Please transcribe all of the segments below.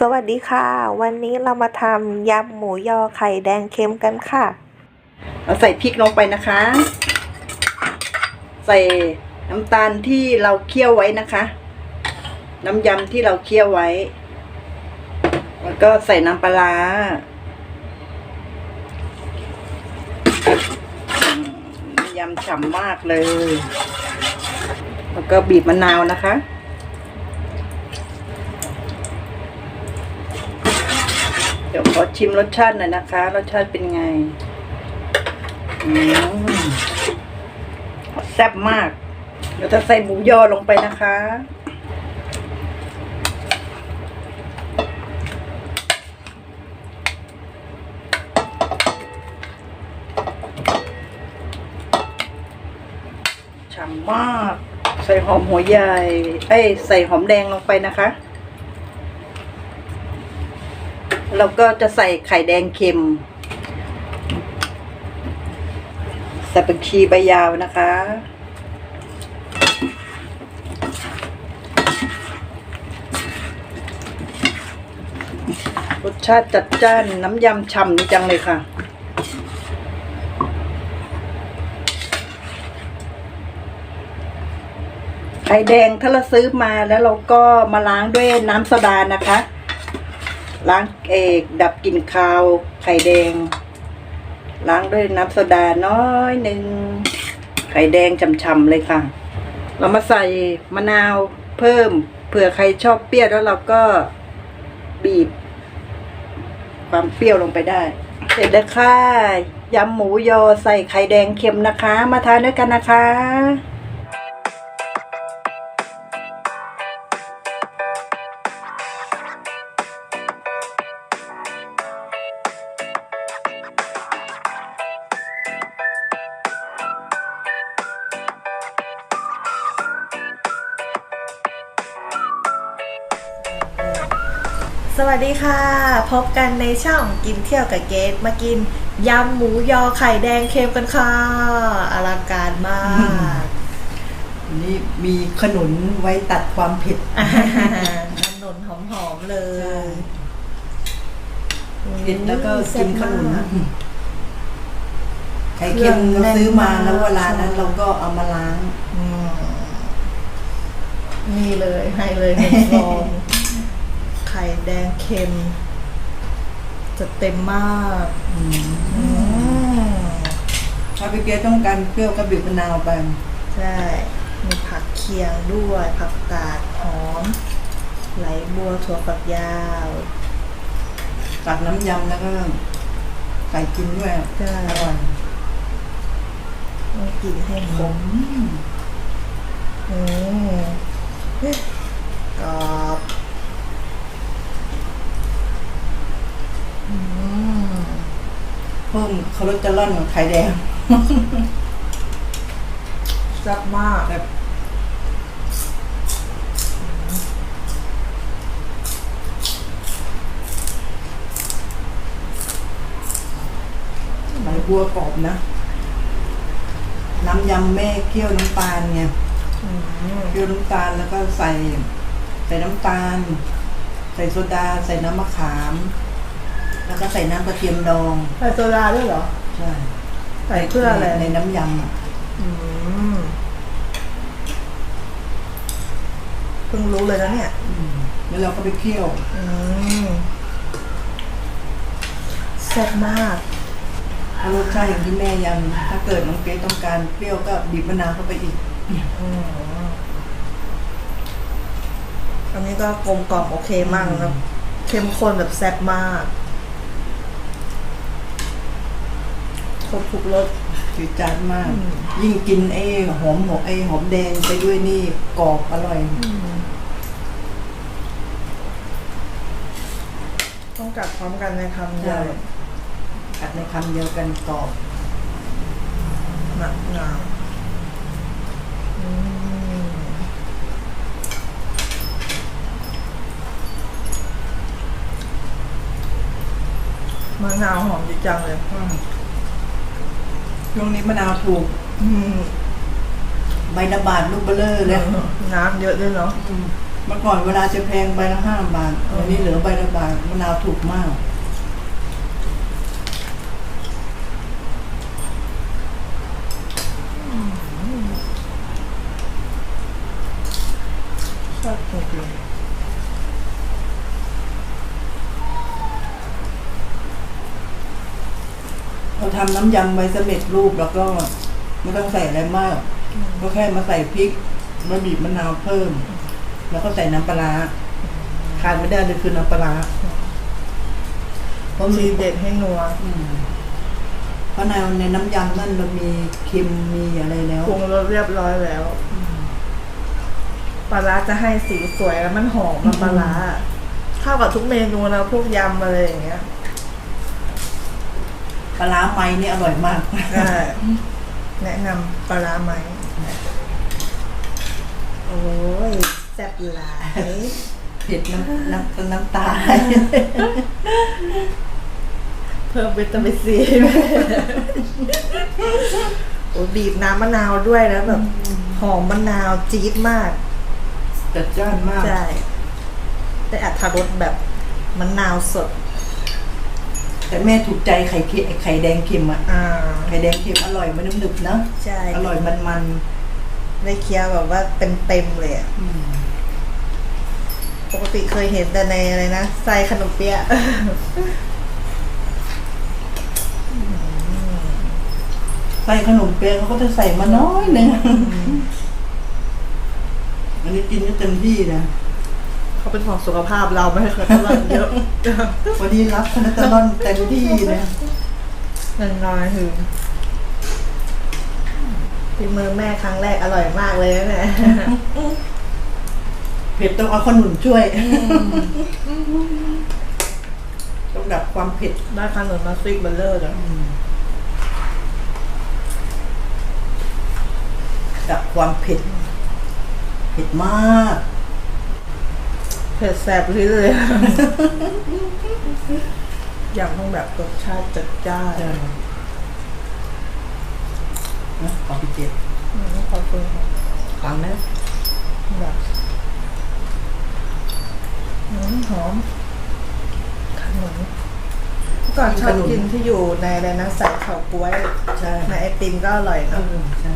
สวัสดีค่ะ วันนี้เรามาทำยำหมูยอไข่แดงเค็มกันค่ะ เราใส่พริกลงไปนะคะ ใส่น้ำตาลที่เราเคี่ยวไว้นะคะ น้ำยำที่เราเคี่ยวไว้ แล้วก็ใส่น้ำปลาร้าอืมน้ำยำฉ่ำมากเลย แล้วก็บีบมะนาวนะคะ เดี๋ยวขอชิมรสชาติหน่อยนะคะ รสชาติเป็นไงแซ่บมาก เดี๋ยวจะใส่หมูยอลงไปนะคะ ฉ่ำมาก ใส่หอมหัวใหญ่ เอ้ย ใส่หอมแดงลงไปนะคะ แล้วก็จะใส่ไข่แดงเค็มใส่เป็นชีใบยาวนะคะ รสชาติจัดจ้านน้ำยำฉ่ำดีจังเลยค่ะไข่แดงถ้าเราซื้อมาแล้วเราก็มาล้างด้วยน้ำโซดานะคะ ล้างเอกดับกลิ่นคาวไข่แดง ล้างด้วยน้ำโซดาน้อยหนึ่งไข่แดงช่ำๆเลยค่ะ เรามาใส่มะนาวเพิ่มเผื่อใครชอบเปรี้ยวแล้วเราก็บีบ ความเปรี้ยวลงไปได้ เสร็จแล้วค่ะยำหมูยอใส่ไข่แดงเค็มนะคะ มาทานด้วยกันนะคะ สวัสดีค่ะ พบกันในช่องกินเที่ยวกับเกดมากินยำหมูยอไข่แดงเค็มกันค่ะอลังการมาก นี่มีขนุนไว้ตัดความเผ็ดน้ำนนหอมๆเลยเผ็ดแล้วก็แซ่กิบนขนุนมากไข่เค็มเครื่องเราซื้อมาแน่นมากแล้วเวลานั้นเราก็เอามาล้างอืมนี่เลยให้เลยหนึ่งฟองไข่แดงเค็ม จะเต็มมากอืมถ้าพี่เปียต้องการเปรี้ยวก็บีบมะนาวไป ใช่มีผักเคียงด้วย ผักกาดหอม ไหลบัวถั่วฝักยาว ตักน้ำยำแล้วก็ใส่กินด้วยใช่ อร่อยต้องกินให้ขมอืมกรอบอืม เพิ่ม คอเลสเตอรอลของไข่แดง แซ่บมากแบบใบบัวกรอบนะ น้ำยำแม่เคี่ยวน้ำตาลไงอืมเคี่ยวน้ำตาลแล้วก็ใส่ ใส่น้ำตาล ใส่โซดา ใส่น้ำมะขาม แล้วก็ใส่น้ำกระเทียมดองใส่โซดาด้วยเหรอ ใช่ใส่เพื่ออะไรในน้ำยำอะอืมเพิ่งรู้เลยนะเนี่ย อืมแล้วเราก็ไปเคี่ยว อืมแซ่บมากถ้ารสชาติอย่างที่แม่ยำถ้าเกิดน้องเกรซต้องการเปรี้ยวก็บีบมะนาวเข้าไปอีกอืมอันนี้ก็กลมกล่อมโอเคมากนะครับ เข้มข้นแบบแซ่บมากคร บทุกรสจืดจานมากอืมยิ่งกินไอ้หอมหัวไอ้หอมแดงไปด้วยนี่กรอบอร่อย ต้องกัดพร้อมกันในคำเดียวใช่ กัดในคำเดียวกันกรอบ หนักหนาอืมมะนาวหอมดีจังเลย ช่วงนี้มะนาวถูก อืมใบระบาดลูกเบลเลอร์เลยน้ำเยอะด้วยเนาะอืมเมื่อก่อนเวลาจะแพงใบละห้าบาทอันนี้เหลือใบละบาทมะนาวถูกมาก ชอบจริง เรา ทำน้ำยำไว้สำเร็จรูปแล้วก็ไม่ต้องใส่อะไรมาก ก็แค่มาใส่พริกมาบีบมะนาวเพิ่ม แล้วก็ใส่น้ำปลาร้าขาดไม่ได้เลยคือน้ำปลาร้าเพราะๆมีทีเด็ดให้นัวอืมเพราะในในน้ำยำนั่นมันมีเค็มมีอะไรแล้วปรุงรสเรียบร้อยแล้วปลาร้าจะให้สีสวยแล้วมันหอมมันปลาร้าเข้ากับทุกเมนูนะพวกยำอะไรอย่างเงี้ย ปลาร้าไม้นี่อร่อยมาก ได้แนะนำปลาร้าไหม โอ้ยแซ่บหลาย เผ็ดน้ำน้ำน้ำตาลเพิ่มวิตามินซี โอ้ยบีบน้ำมะนาวด้วยนะแบบ หอมมะนาวจี๊ดมาก จัดจ้านมาก ใช่ ได้อัตรสแบบมะนาวสด แต่แม่ถูกใจไข่เค็มไข่แดงเค็มอะอ่า ไข่แดงเค็มอร่อยมันหนึบๆนะใช่ อร่อยมันได้เคี้ยวแบบว่าเต็มๆเลยอะๆอืมปกติเคยเห็นแต่ในอะไรนะใส่ขนมเปี๊ยะ ใส่ขนมเปี๊ยะเขาก็จะใส่มาน้อยหนึงอันนี้กินได้เต็มที่นะ เขาเป็นของสุขภาพเราไม่ให้คอเลสเตอรอลเยอะวันนี้รับคอเลสเตอรอลเต็มที่นะน้อยๆถึงที่มือแม่ครั้งแรกอร่อยมากเลยนะเนี่ยเผ็ดต้องเอาขนุนช่วย ต้องดับความเผ็ดได้ขนมมาซิกเบลเลอร์จ้ะดับความเผ็ด เผ็ดมาก เผ็ดแสบลิ้นเลยอยากต้องแบบรสชาติจัดจ้านนะขอพี่เจ็ดอืมขอบคุณค่ะฟังนะแบบอืมหอมขนมเมื่อก่อนชอบกินที่อยู่ในอะไรนะใส่เข่าวกล้วยใช่ในไอติมก็อร่อยเอเนาะอใช่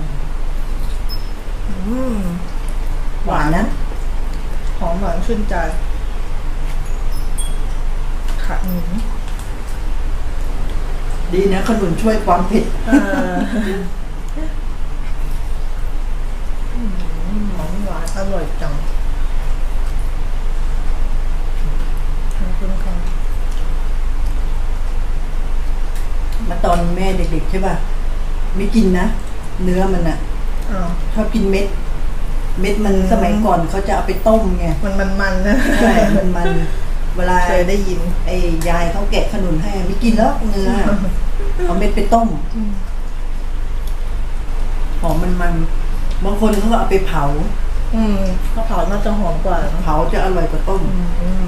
อืม หวานนะหอ มหวานชื่นใจค่ะอืมดีนะขนุนช่วยความเผ็ดเอออืมหอมหวานอร่อยจังขอบคุณค่ะมาตอนแม่เด็กๆใช่ป่ะ ไม่กินนะ เนื้อมันอะอ้าวชอบกินเม็ด เม็ดมันอืมสมัยก่อนเขาจะเอาไปต้มไงมันมันมันๆนะใช่มันมันเวลาเคยได้ยินไอ้ยายเขาแกะขนุนให้ไม่กินแล้วเนื้อเอาเม็ดไปต้มหอมมันมันบางคนเขาก็เอาไปเผา อืมข้าวเผาน่าจะหอมกว่าเนอะเผาจะอร่อยกว่าต้มอืม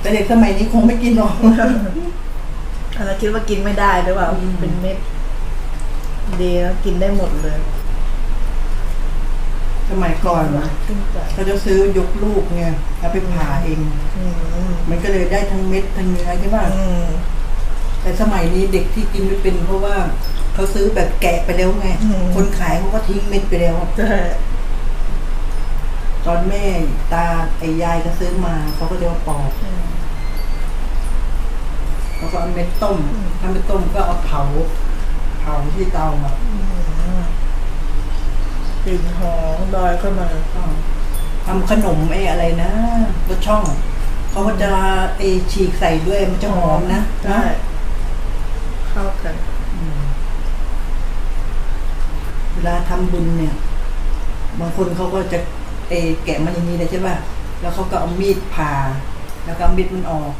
แต่เด็กสมัยนี้คงไม่กินหรอกอันนั้นคิดว่ากินไม่ได้หรือเปล่าอืมเป็นเม็ดดีแล้วกินได้หมดเลย สมัยก่อนหวานขึ้นใจเขาจะซื้อยกลูกไงเอาไปผ่าเองอืมมันก็เลยได้ทั้งเม็ดทั้งเนื้อใช่ป่ะอืมแต่สมัยนี้เด็กที่กินไม่เป็น เพราะว่าเขาซื้อแบบแกะไปแล้วไง คนขายเขาก็ทิ้งเม็ดไปแล้วใช่ตอนแม่ตาไอ้ยายก็ซื้อมาเขาก็จะมาปอกอืมแล้วก็เอาเม็ดต้มอืมถ้าไม่ต้มก็เอาเผา เผาที่เตาอะ กลิ่นหอมดอยขึ้นมาก็ทำขนมไอ้อะไรนะรสช่องเขาก็จะไอฉีกใส่ด้วยมันจะหอมนะใช่เข้ากันอืมเวลาทำบุญเนี่ย บางคนเขาก็จะเอแกะมันอย่างนี้เลยใช่ป่ะ แล้วเขาก็เอามีดผ่า แล้วก็เอามีดมันออก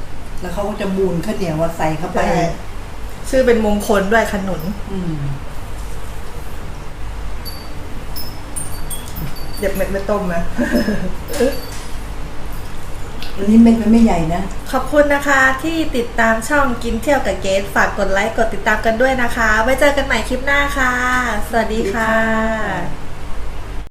แล้วเขาก็จะมูนข้าวเหนียวว่าใส่เข้าไปใช่ชื่อเป็นมงคลด้วยขนุน อื เด็บเม็ดไม่ต้มนะอันนี้เม็ดมันไม่ใหญ่นะ ขอบคุณนะคะที่ติดตามช่องกินเที่ยวกับเกสฝากกดไลค์กดติดตามกันด้วยนะคะ ไว้เจอกันใหม่คลิปหน้าค่ะ สวัสดีค่ะ